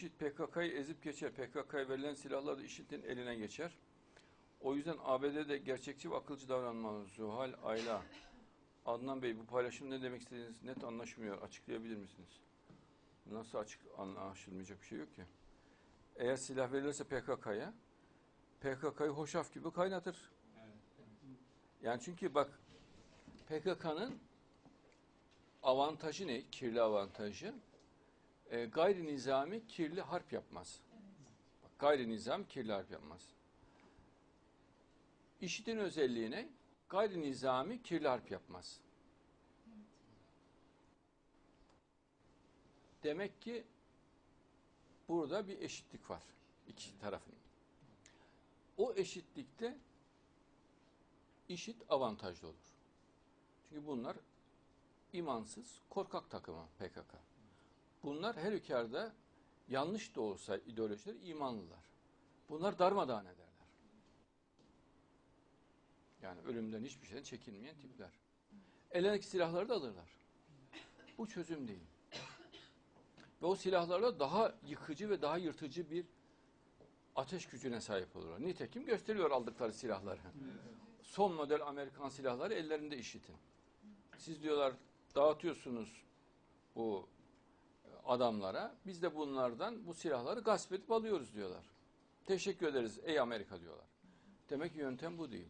IŞİD PKK'yı ezip geçer. PKK'ya verilen silahlar da IŞİD'in eline geçer. O yüzden ABD'de gerçekçi ve akılcı davranmalı. Zuhal Ayla. Adnan Bey bu paylaşım ne demek istediğiniz net anlaşılmıyor. Açıklayabilir misiniz? Nasıl açık anlaşılmayacak bir şey yok ki. Eğer silah verilirse PKK'ya PKK'yı hoşaf gibi kaynatır. Yani çünkü bak PKK'nın avantajı ne? Kirli avantajı. E, gayri nizami kirli harp yapmaz. Bak, gayri nizam kirli harp yapmaz. İşitin özelliği ne? Gayri nizami kirli harp yapmaz. Demek ki burada bir eşitlik var iki tarafın. O eşitlikte işit avantajlı olur. Çünkü bunlar imansız, korkak takımı PKK. Bunlar her hükârda yanlış da olsa ideolojiler imanlılar. Bunlar darmadağın ederler. Yani ölümden hiçbir şeyden çekinmeyen tipler. Elindeki silahları da alırlar. Bu çözüm değil. Ve o silahlarla daha yıkıcı ve daha yırtıcı bir ateş gücüne sahip olurlar. Nitekim gösteriyor aldıkları silahları. Son model Amerikan silahları ellerinde işitin. Siz diyorlar dağıtıyorsunuz bu adamlara. Biz de bunlardan bu silahları gasp edip alıyoruz diyorlar. Teşekkür ederiz ey Amerika diyorlar. Demek ki yöntem bu değil.